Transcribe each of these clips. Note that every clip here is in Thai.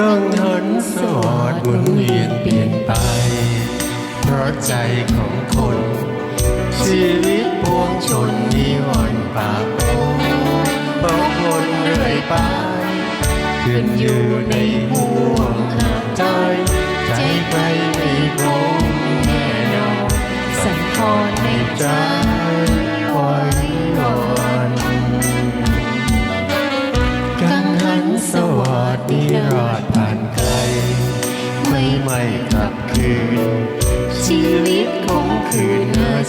กังหันสอดหมุนเวียนเปลี่ยนไป เพราะใจของคน ชีวิตปวงชนนิวันปาโปเบาคนเรื่อยไปเกินอยู่ในห่วงหาใจ ใจไปรไม่คงแน่นอนสันทอนในใจ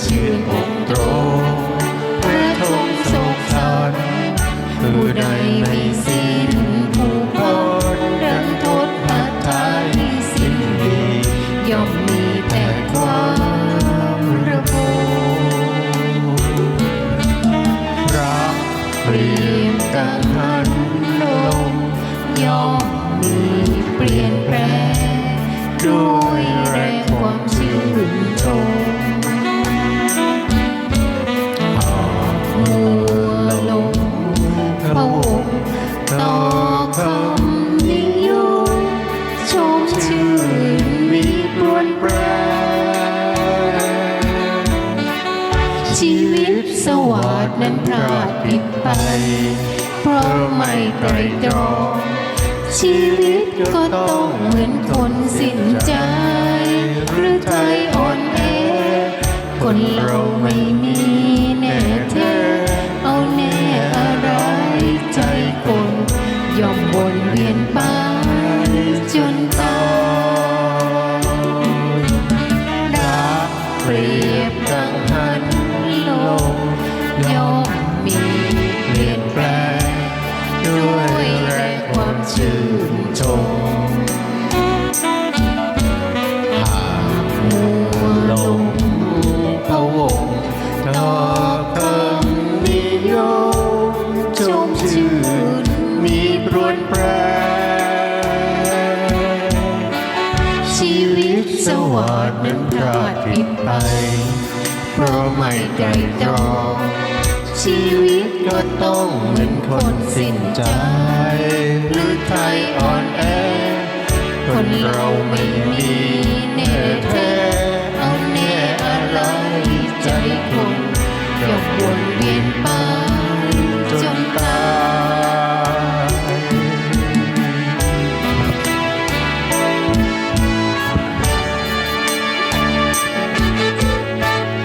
ชื่นอกตรงพระทงทรงสันผู้ใดไม่สิ้นผู้พรดังทศพัทไทยสิ้นดีย่อมมีแต่ความระบมรักเรียบกังหันลมย่อมมีเปลี่ยนแปลงด้วยแรงความชื่นชม ชีวิตสวัสดนั้นพลาดผิดไป เพราะไม่ไตรตรองชีวิตก็ต้องเหมือนคนสิ้น สวัสดนั้นพลาดผิดไป เพราะไม่ไตรตรองชีวิตก็ต้องเหมือนคนสิ้นใจหรือไทยอ่อนแอ คนเราไม่มีเนเอแน่อ